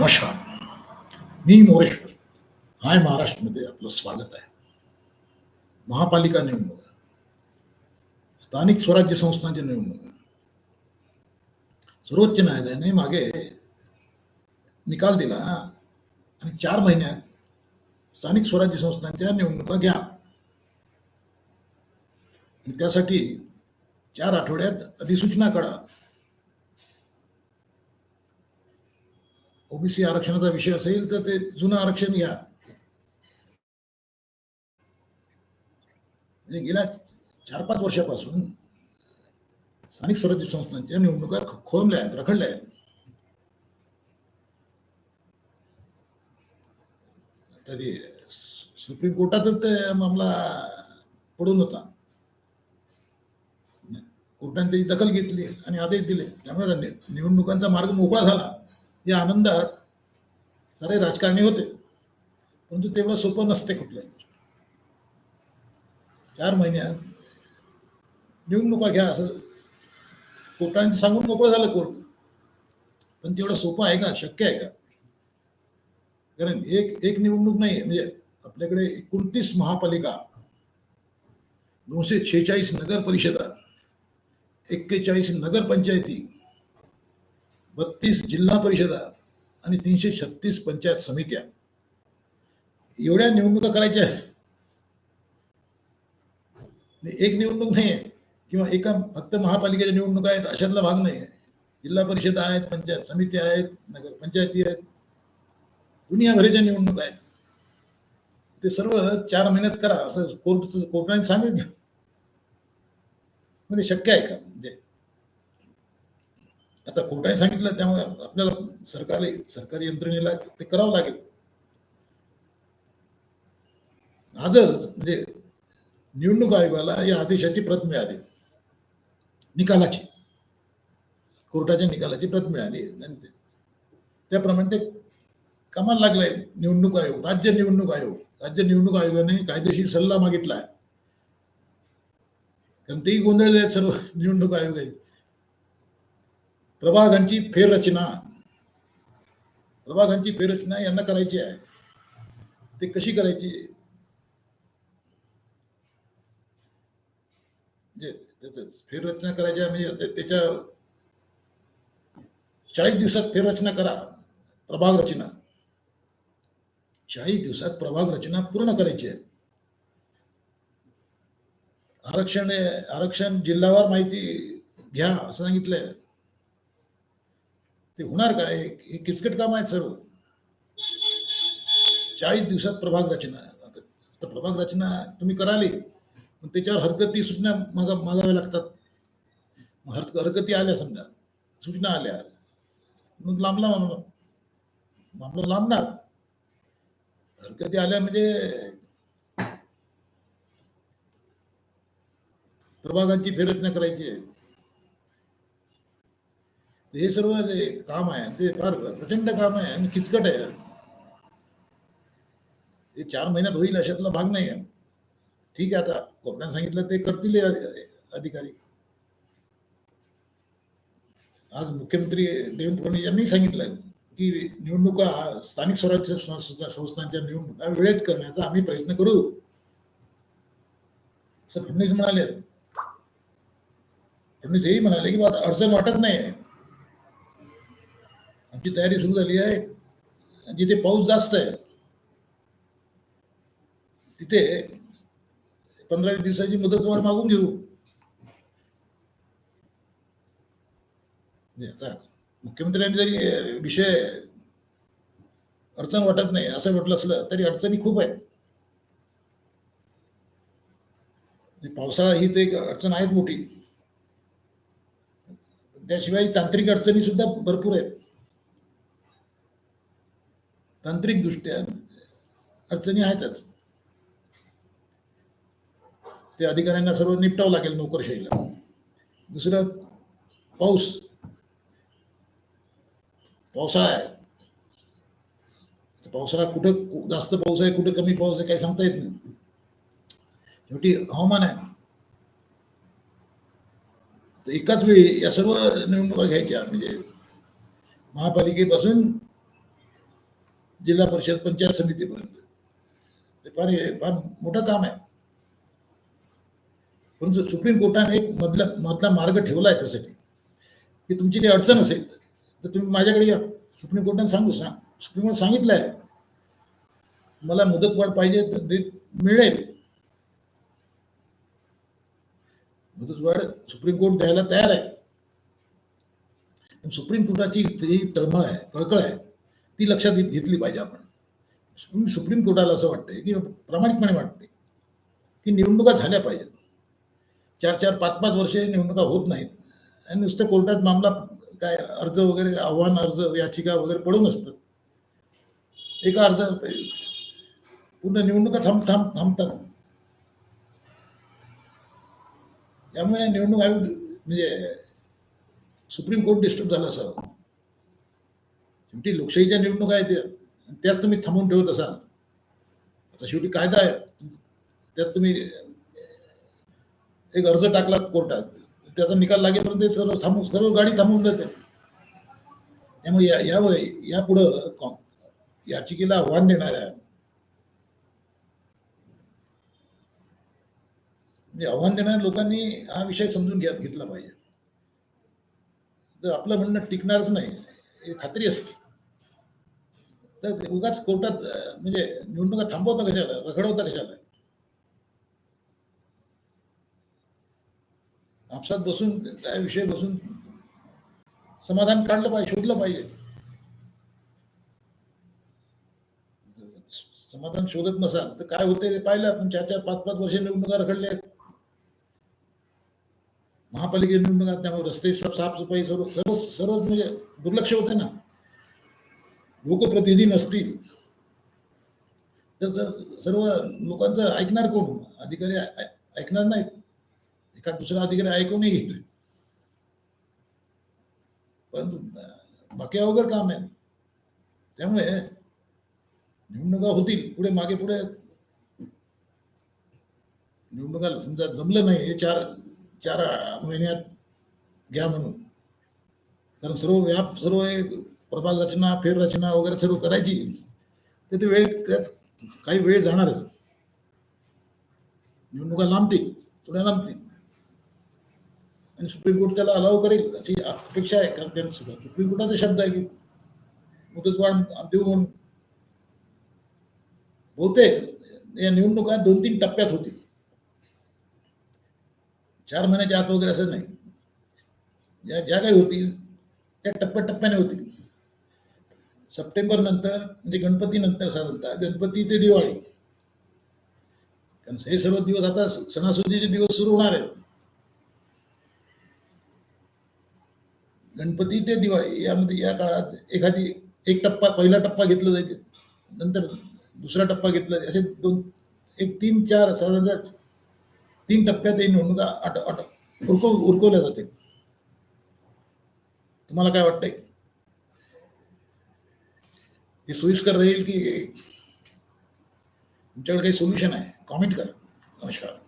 नमस्कार. मी मोरेश्वर हाय महाराष्ट्रमध्ये आपलं स्वागत आहे. महापालिका निवडणूक. स्थानिक स्वराज्य संस्थांची निवडणूक. सर्वोच्च न्यायालयाने मागे निकाल दिला आणि चार महिन्यात स्थानिक स्वराज्य संस्थांच्या निवडणुका घ्या. आणि त्यासाठी चार आठवड्यात अधिसूचना काढा ओबीसी आरक्षणाचा विषय असेल तर ते जुनं आरक्षण घ्या. म्हणजे गेल्या चार पाच वर्षापासून स्थानिक स्वराज्य संस्थांच्या निवडणुका ख- खोळंबल्या आहेत रखडल्या आहेत. तरी सुप्रीम कोर्टातच ते मामला पडून होता. कोर्टाने त्याची दखल घेतली आणि आदेश दिले. त्यामुळे निवडणुकांचा मार्ग मोकळा झाला. या आनंदात सारे राजकारणी होते परंतु तेवढं सोपं नसते कुठलंही चार महिन्यात निवडणुका घ्या असं कोर्टांचं सांगून मोकळं झालं कोर्ट. पण तेवढं सोपं आहे का? शक्य आहे का? कारण एक एक निवडणूक नाही म्हणजे आपल्याकडे एकोणतीस महापालिका दोनशे शेहेचाळीस नगर परिषदा एक्केचाळीस नगरपंचायती बत्तीस जिल्हा परिषदा आणि तीनशे छत्तीस पंचायत समित्या. एवढ्या निवडणुका करायच्या आहेत. एक निवडणूक नाही आहे किंवा एका फक्त महापालिकेच्या निवडणुका आहेत अशातला भाग नाही आहे जिल्हा परिषद आहेत पंचायत समित्या आहेत नगरपंचायती आहेत दुनियाभरीच्या निवडणुका आहेत. ते सर्व चार महिन्यात करा असं कोर्ट कोर्टाने सांगितलं. म्हणजे शक्य आहे का? म्हणजे आता कोर्टाने सांगितलं त्यामुळे आपल्याला सरकारी सरकारी यंत्रणेला ते करावं लागेल. आजच म्हणजे निवडणूक आयोगाला या आदेशाची प्रत मिळाली. निकालाची. कोर्टाच्या निकालाची प्रत मिळाली. आणि त्याप्रमाणे ते कामाला लागलंय. निवडणूक आयोग राज्य निवडणूक आयोग. राज्य निवडणूक आयोगाने कायदेशीर सल्ला मागितला आहे कारण तेही गोंधळले आहेत सर्व निवडणूक आयोग आहे प्रभागांची फेररचना. प्रभागांची फेररचना यांना करायची आहे. ते कशी करायची? फेररचना करायची आहे म्हणजे त्याच्या चाळीस दिवसात फेररचना करा प्रभाग रचना. चाळीस दिवसात प्रभाग रचना पूर्ण करायची आहे. आरक्षण आरक्षण जिल्हावार माहिती घ्या असं सांगितलंय. ते होणार काय? हे किचकट काम आहेत सर्व. चाळीस दिवसात प्रभाग रचना. आता प्रभाग रचना तुम्ही कराली पण त्याच्यावर हरकती सूचना मागा मागाव्या लागतात. मग हर हरकती आल्या समजा. सूचना आल्या. मग लांबला मामला मामला लांबणार. हरकती आल्या म्हणजे प्रभागांची फेररचना करायची आहे. हे सर्व जे काम आहे ते फार प्रचंड काम आहे आणि किचकट आहे. हे चार महिन्यात होईल अशातला भाग नाही आहे. ठीक आहे आता कोर्टाने सांगितलं ते करतील अधिकारी. आज मुख्यमंत्री देवेंद्र फडणवीस यांनी सांगितलं की निवडणुका स्थानिक स्वराज्य संस्था- संस्थांच्या निवडणुका वेळेत करण्याचा आम्ही प्रयत्न करू. असं फडणवीस म्हणाले. फडणवीस हेही म्हणाले की अडचण वाटत नाही. आमची तयारी सुरू झाली आहे. जिथे पाऊस जास्त आहे तिथे पंधरा दिवसाची मुदतवाढ मागून घेऊ. म्हणजे आता मुख्यमंत्र्यांनी जरी विषय अडचण वाटत नाही असं म्हटलं असलं तरी अडचणी खूप आहेत. म्हणजे पावसाळा ही तर एक अडचण आहेच मोठी. त्याशिवाय तांत्रिक अडचणी सुद्धा भरपूर आहेत. तांत्रिकदृष्ट्या अडचणी आहेतच. ते अधिकाऱ्यांना सर्व निपटावं लागेल नोकरशाहीला. दुसरं पाऊस. पावसाळा आहे. पावसाळा कुठं जास्त पाऊस आहे कुठं कमी पाऊस आहे काही सांगता येत नाही. शेवटी हवामान आहे. तर एकाच वेळी या सर्व निवडणुका घ्यायच्या म्हणजे महापालिकेपासून जिल्हा परिषद पंचायत समितीपर्यंत. ते फार फार मोठं काम आहे. परंतु सुप्रीम कोर्टाने एक मधला मधला मार्ग ठेवला आहे त्यासाठी. की तुमची काही अडचण असेल तर तुम्ही माझ्याकडे या. सुप्रीम कोर्टाने सांगू सांग सुप्रीम कोर्ट सांगितलं आहे मला मुदतवाढ पाहिजे तर दे- मिळेल. मुदतवाढ सुप्रीम कोर्ट द्यायला तयार आहे. पण सुप्रीम कोर्टाची ही तळमळ आहे कळकळ आहे. ती लक्षात घेतली पाहिजे आपण. सुप्रीम- कोर्टाला असं वाटतंय की प्रामाणिकपणे वाटते की निवडणुका झाल्या पाहिजेत. चार चार पाच पाच वर्षे निवडणुका होत नाहीत. आणि नुसतं कोर्टात मामला काय अर्ज वगैरे आव्हान अर्ज याचिका वगैरे पडून असतात एका अर्ज पूर्ण निवडणुका थांब थांब थांबतात. त्यामुळे निवडणूक आयोग म्हणजे सुप्रीम कोर्ट डिस्टर्ब झालं असावं शेवटी लोकशाहीच्या निवडणूक आहेत त्याच तुम्ही थांबवून ठेवत असाल. आता शेवटी कायदा आहे. त्यात तुम्ही एक अर्ज टाकला कोर्टात. त्याचा निकाल लागेपर्यंत ते सर्व थांबून सर्व गाडी थांबवून जाते. त्यामुळे या यावर यापुढं कॉ- याचिकेला आव्हान देणाऱ्या म्हणजे आव्हान देणाऱ्या लोकांनी हा विषय समजून घ्या घेतला पाहिजे. जर आपलं म्हणणं टिकणारच नाही हे खात्री असते. तर उगाच कोर्टात म्हणजे निवडणुका थांबवता कशाला? रखडवता कशाला? आपसात बसून काय विषय बसून समाधान काढलं पाहिजे शोधलं पाहिजे. समाधान शोधत नसाल तर काय होते ते पाहिलं आपण. चार चार पाच पाच वर्ष निवडणुका रखडल्या आहेत. महापालिके निवडणुका त्यामुळे रस्ते साफ साफसफाई सर्व सर्व सर्वच म्हणजे दुर्लक्ष होते ना. लोकप्रतिनिधी नसतील. तर सर्व लोकांचं ऐकणार कोण? अधिकारी ऐकणार नाहीत. एका दुसरा अधिकारी ऐकूनही घेतले. परंतु बाकी अवघड काम आहे. त्यामुळे निवडणुका होतील. पुढे मागे पुढे निवडणुका समजा जमलं नाही हे चार चार महिन्यात घ्या म्हणून. कारण सर्व व्याप सर्व प्रभाग रचना फेररचना वगैरे सर्व करायची. तर ते वेळ त्यात काही वेळ जाणारच. निवडणुका लांबतील थोड्या लांबतील. आणि सुप्रीम कोर्ट त्याला अलाव करेल अशी अपेक्षा आहे. कारण त्या सुप्रीम कोर्टाचा शब्द आहे की मुदतवाढ देऊ म्हणून. बहुतेक या निवडणुका दोन तीन टप्प्यात होतील. चार महिन्याच्या आत वगैरे असं नाही. या ज्या काही होतील त्या टप्प्याटप्प्याने होतील. सप्टेंबर नंतर म्हणजे गणपती नंतर साधारणतः गणपती ते दिवाळी. कारण हे सर्व दिवस आता सणासुदीचे दिवस सुरू होणार आहेत. गणपती ते दिवाळी यामध्ये या काळात एखादी एक टप्पा पहिला टप्पा घेतला जाईल नंतर दुसरा टप्पा घेतला असे दोन एक तीन चार साधारण तीन टप्प्यात ही निवडणुका आट आट उरकव उरकवल्या जाते तुम्हाला काय वाटतंय? हे सोयीस्कर राहील की तुमच्याकडे काही सोल्युशन आहे? कॉमेंट करा. नमस्कार.